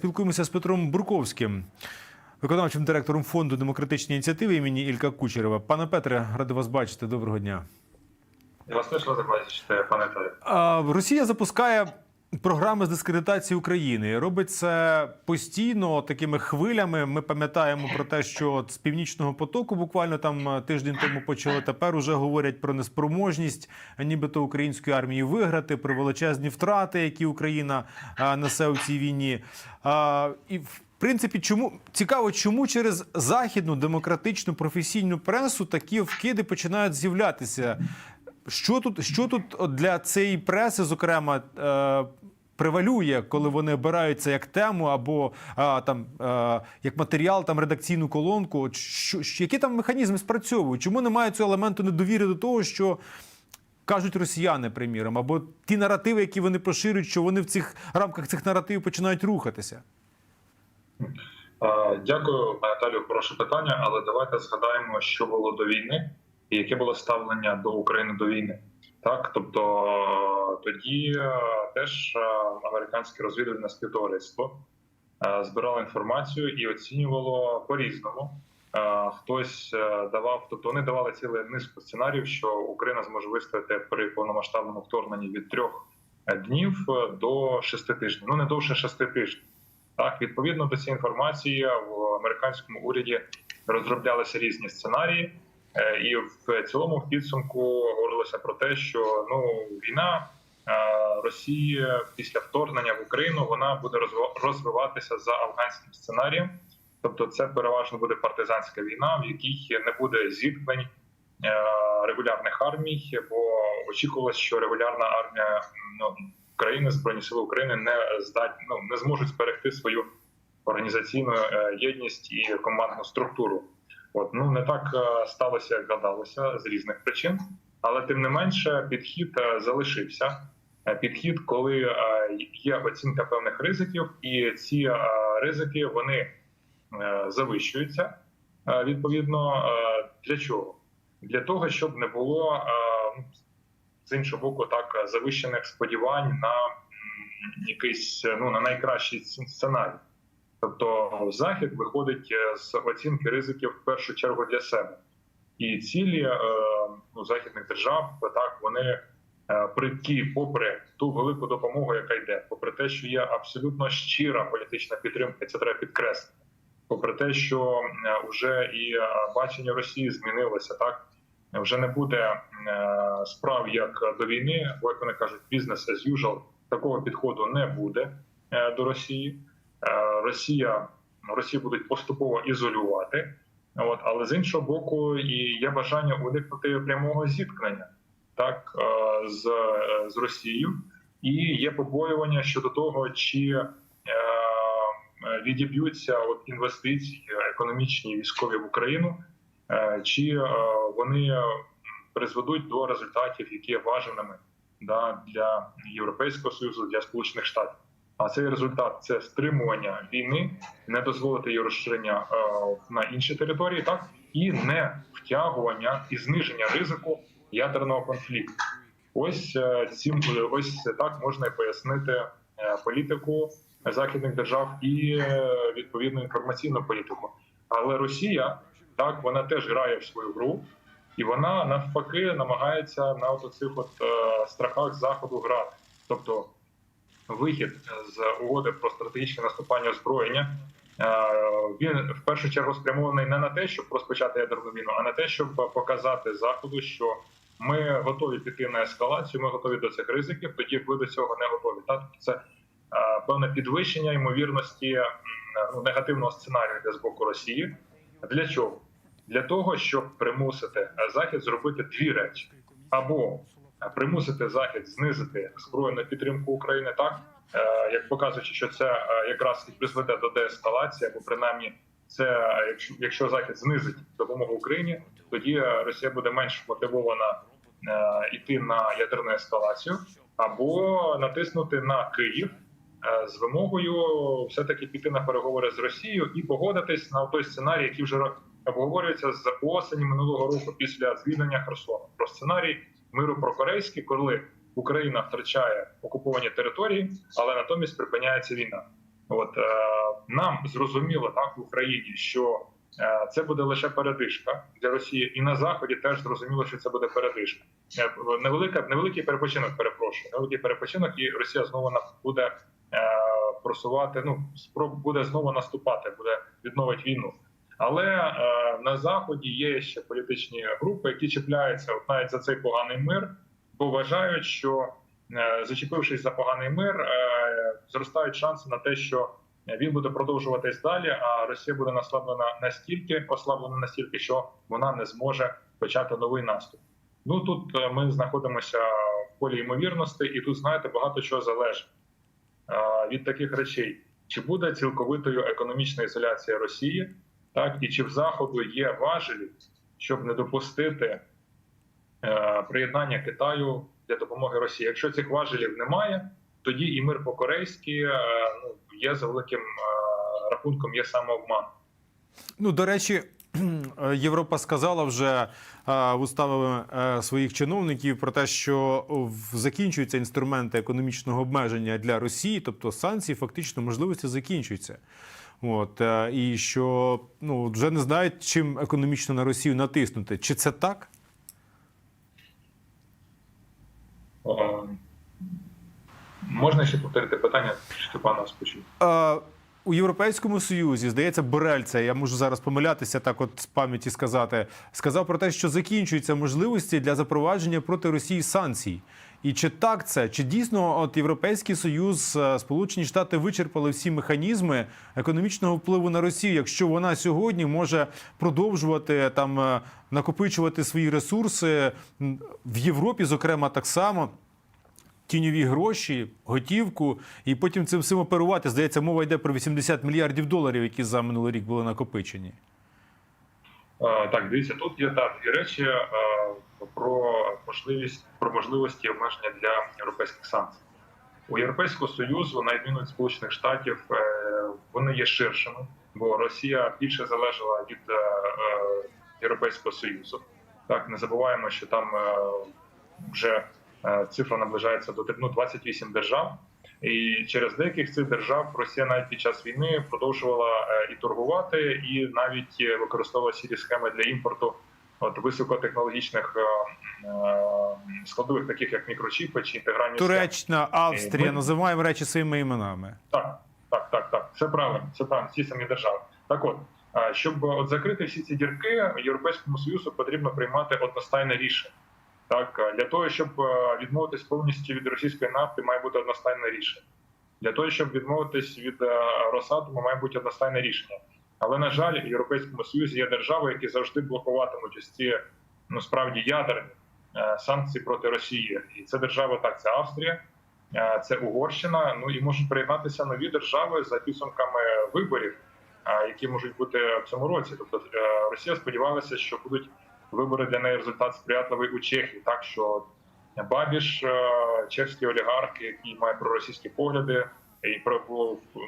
Спілкуємося з Петром Бурковським, виконавчим директором фонду демократичні ініціативи імені Ілька Кучерева. Пане Петре, радий вас бачити. Доброго дня. Я вас слышала, пане Петре. Росія запускає програми з дискредитації України. Робить це постійно такими хвилями. Ми пам'ятаємо про те, що от з північного потоку буквально там е, тиждень тому почали. Тепер уже говорять про неспроможність, е, нібито української армії виграти, про величезні втрати, які Україна а, несе у цій війні. А, і в принципі, чому цікаво, чому через західну демократичну професійну пресу такі вкиди починають з'являтися? Що тут, що тут для цієї преси, зокрема, е, превалює, коли вони обирають це як тему або е, там е, як матеріал, там редакційну колонку? Що, які там механізми спрацьовують? Чому немає цього елементу недовіри до того, що кажуть росіяни, приміром, або ті наративи, які вони поширюють, що вони в цих рамках цих наративів починають рухатися? Дякую, Наталію, хороше питання. Але давайте згадаємо, що було до війни і яке було ставлення до України до війни. Так, тобто тоді е, теж е, американське розвідувальне співтовариство е, збирало інформацію і оцінювало по-різному. Хтось давав, тобто вони давали цілу низку сценаріїв, що Україна зможе вистояти при повномасштабному вторгненні від трьох днів до шести тижнів. Ну не довше шести тижнів. Так, відповідно до цієї інформації в американському уряді розроблялися різні сценарії, і в цілому в підсумку говорилося про те, що ну війна е, Росії після вторгнення в Україну вона буде розвиватися за афганським сценарієм. Тобто, це переважно буде партизанська війна, в якій не буде зіткнень е, регулярних армій, бо очікувалось, що регулярна армія ну, України, збройні сили України не здатні, ну не зможуть зберегти свою організаційну е, єдність і командну структуру. От ну не так е, сталося, як гадалося з різних причин, але тим не менше підхід е, залишився. Е, Підхід, коли є оцінка певних ризиків, і ці ризики вони завищуються. Відповідно, для чого? Для того, щоб не було з іншого боку, так завищених сподівань на якийсь ну на найкращий сценарій. Тобто захід виходить е, з оцінки ризиків в першу чергу для себе, і цілі е, ну, західних держав так вони е, при ті, попри ту велику допомогу, яка йде, попри те, що є абсолютно щира політична підтримка, це треба підкреслити. Попри те, що вже і бачення Росії змінилося, так вже не буде справ як до війни, бо як вони кажуть, бізнес as usual, такого підходу не буде до Росії. Е, Росія Росію будуть поступово ізолювати. От але з іншого боку, і є бажання уникнути прямого зіткнення так е, з, з Росією, і є побоювання щодо того, чи е, відіб'ються от інвестиції економічні військові в Україну, чи вони призведуть до результатів, які є важливими да, для Європейського союзу, для Сполучених Штатів. А цей результат це стримування війни, не дозволити її розширення е, на інші території, так і не втягування і зниження ризику ядерного конфлікту. Ось е, цим ось так можна і пояснити е, політику західних держав і е, відповідну інформаційну політику. Але Росія так вона теж грає в свою гру, і вона навпаки намагається на от цих е, страхах заходу грати, тобто вихід з угоди про стратегічне наступання озброєння. е, Він в першу чергу спрямований не на те, щоб розпочати ядерну війну, а на те, щоб показати заходу, що ми готові піти на ескалацію, ми готові до цих ризиків, тоді ви до цього не готові. Так це е, певне підвищення ймовірності ну, негативного сценарію для з боку Росії. Для чого? Для того, щоб примусити захід зробити дві речі: або примусити захід знизити збройну підтримку України, так е, як показуючи, що це е, якраз і призведе до деескалації, або принаймні, це е, якщо, якщо захід знизить допомогу Україні, тоді е, Росія буде менш мотивована е, йти на ядерну ескалацію, або натиснути на Київ е, з вимогою все таки піти на переговори з Росією і погодитись на той сценарій, який вже обговорюється з осені минулого року після звільнення Херсону. Про сценарій миру прокорейський, коли Україна втрачає окуповані території, але натомість припиняється війна. От е, нам зрозуміло так в Україні, що е, це буде лише передишка для Росії, і на заході теж зрозуміло, що це буде передишка. Е, Невелика невеликий перепочинок. Перепрошую, невеликий перепочинок, і Росія знову буде е, просувати. Ну спроб буде знову наступати, буде відновити війну. Але е, на заході є ще політичні групи, які чіпляються от навіть за цей поганий мир, бо вважають, що е, зачепившись за поганий мир, е, зростають шанси на те, що він буде продовжуватись далі. А Росія буде наслаблена настільки, ослаблена настільки, що вона не зможе почати новий наступ. Ну тут е, ми знаходимося в полі ймовірності, і тут знаєте багато чого залежить е, від таких речей. Чи буде цілковитою економічна ізоляція Росії, так і чи в заходу є важелі, щоб не допустити е, приєднання Китаю для допомоги Росії? Якщо цих важелів немає, тоді і мир по-корейськи е, ну, є за великим е, рахунком, є самообман. Ну, до речі, Європа сказала вже е, уставами е, своїх чиновників про те, що закінчуються інструменти економічного обмеження для Росії, тобто санкції, фактично можливості закінчуються. От е, і що ну вже не знають, чим економічно на Росію натиснути. Чи це так? Е, Можна ще повторити питання, нас почув? Е, у Європейському Союзі, здається, Борель, це я можу зараз помилятися, так от з пам'яті сказати, сказав про те, що закінчуються можливості для запровадження проти Росії санкцій. І чи так це? Чи дійсно от Європейський Союз, е, Сполучені Штати вичерпали всі механізми економічного впливу на Росію, якщо вона сьогодні може продовжувати там е, накопичувати свої ресурси в Європі, зокрема, так само тіньові гроші, готівку, і потім цим всім оперувати. Здається, мова йде про 80 мільярдів доларів, які за минулий рік були накопичені. Так, дивіться, тут є так дві речі про можливість про можливості обмеження для європейських санкцій. У Європейського союзу, на відміну від Сполучених Штатів, е, вони є ширшими, бо Росія більше залежала від е, е, Європейського союзу. Так, не забуваємо, що там вже цифра наближається до ну, 28 держав. І через деяких цих держав Росія навіть під час війни продовжувала е, і торгувати, і навіть е, використовувала сірі схеми для імпорту от високотехнологічних е, складових, таких як мікрочіпи чи інтегральні. Туреччина, Австрія, Ми- називаємо речі своїми іменами. Так, так, так, так. Все правильно, все правильно, ці самі держави. Так от, щоб от закрити всі ці дірки, Європейському Союзу потрібно приймати одностайне рішення. Так, для того, щоб е, відмовитись повністю від російської нафти, має бути одностайне рішення. Для того, щоб відмовитись від е, Росатому, має бути одностайне рішення. Але на жаль, в Європейському Союзі є держави, які завжди блокуватимуть ось ці ну справді ядерні е, санкції проти Росії. І це держава так, це Австрія, Е, це Угорщина. Ну і можуть приєднатися нові держави за підсумками виборів, е, які можуть бути в цьому році. Тобто е, Росія сподівалася, що будуть вибори для неї результат сприятливий у Чехії. Так що Бабіш, е, чеський олігарх, який має проросійські погляди, і про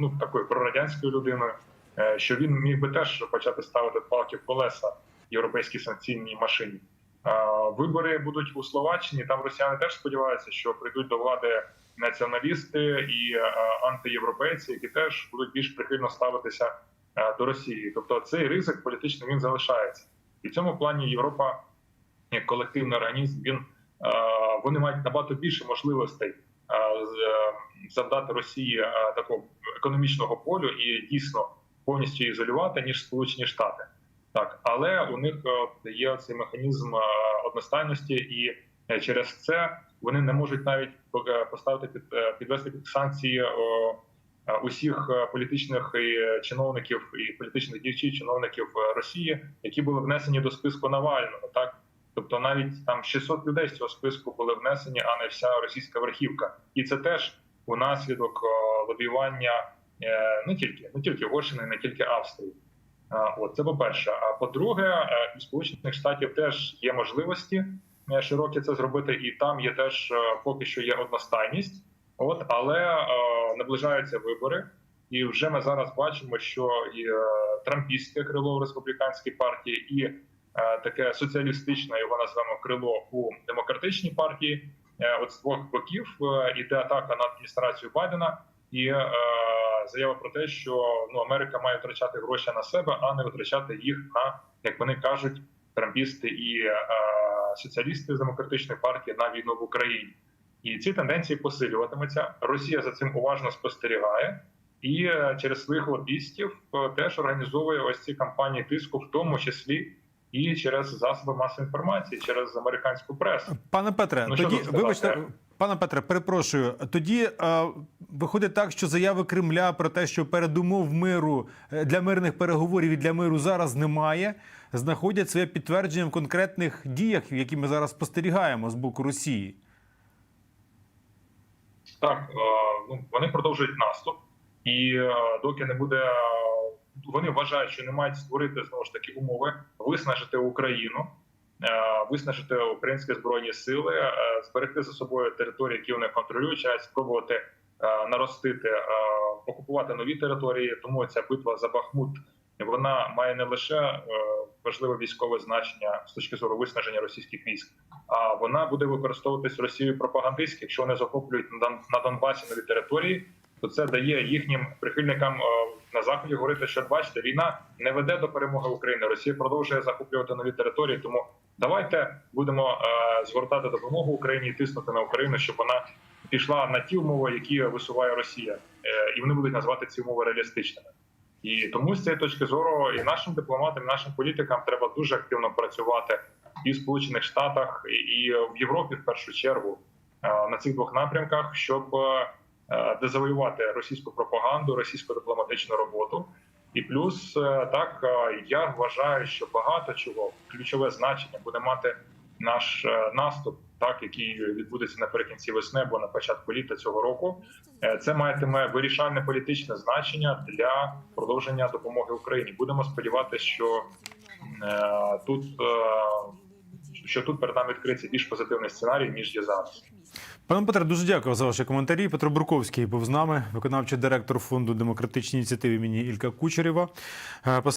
ну такою прорадянською людиною, е, що він міг би теж почати ставити палки в колеса європейській санкційній машині. Е, Вибори будуть у Словаччині. Там росіяни теж сподіваються, що прийдуть до влади націоналісти і е, антиєвропейці, які теж будуть більш прихильно ставитися е, до Росії. Тобто цей ризик політичний він залишається, і в цьому плані Європа як колективний організм. Він е, вони мають набагато більше можливостей е, е, завдати Росії такого економічного полю і дійсно повністю ізолювати ніж Сполучені Штати. Так, але у них є цей механізм одностайності, і через це вони не можуть навіть поставити під підвести під санкції усіх е, політичних і е, чиновників і політичних діячів чиновників е, Росії, які були внесені до списку Навального. Так, тобто навіть там 600 людей з цього списку були внесені, а не вся російська верхівка, і це теж унаслідок е, лобіювання е, не тільки не тільки Угорщини, не тільки Австрії. От це по перше. А по-друге, е, у Сполучених Штатів теж є можливості е, широкі це зробити, і там є теж е, поки що є одностайність. От але е, наближаються вибори, і вже ми зараз бачимо, що і е, трампістське крило в республіканській партії, і е, таке соціалістичне його назвемо крило у демократичній партії. Е, от з двох боків е, іде атака на адміністрацію Байдена, і е, заява про те, що ну Америка має витрачати гроші на себе, а не витрачати їх на як вони кажуть, трампісти і е, соціалісти з демократичної партії на війну в Україні. І ці тенденції посилюватимуться. Росія за цим уважно спостерігає і е, через своїх лобістів е, теж організовує ось ці кампанії тиску, в тому числі і через засоби масової інформації, через американську пресу. Пане Петре, Ну, тоді вибачте, пане Петре, перепрошую. Тоді е, виходить так, що заяви Кремля про те, що передумов миру е, для мирних переговорів і для миру зараз немає, знаходять своє підтвердження в конкретних діях, які ми зараз спостерігаємо з боку Росії. Так, е, ну вони продовжують наступ, і е, доки не буде, вони вважають, що не мають створити знову ж таки умови виснажити Україну, е, виснажити українські збройні сили, зберегти за собою території, які вони контролюють, а спробувати наростити, окупувати нові території. Тому ця битва за Бахмут вона має не лише важливе військове значення з точки зору виснаження російських військ, а вона буде використовуватись Росією пропагандистськи. Якщо вони захоплюють на Дон- на Донбасі нові території, то це дає їхнім прихильникам е, на заході говорити, що бачите, війна не веде до перемоги України. Росія продовжує захоплювати нові території. Тому давайте будемо е, згортати допомогу Україні і тиснути на Україну, щоб вона пішла на ті умови, які висуває Росія, Е, і вони будуть назвати ці умови реалістичними. І тому з цієї точки зору і нашим дипломатам, і нашим політикам треба дуже активно працювати і в Сполучених Штатах, і- в Європі в першу чергу е, на цих двох напрямках, щоб е, дезавоювати російську пропаганду, російську дипломатичну роботу. І плюс е, так я вважаю, що багато чого ключове значення буде мати наш наступ, так який відбудеться наприкінці весни або на початку літа цього року. Е, Це матиме вирішальне політичне значення для продовження допомоги Україні. Будемо сподіватися, що е, тут е, що тут перед нами відкриється більш позитивний сценарій ніж є зараз. Пане Петре, дуже дякую за ваші коментарі. Петро Бурковський був з нами, виконавчий директор фонду демократичні ініціативи імені Ілька Кучерєва.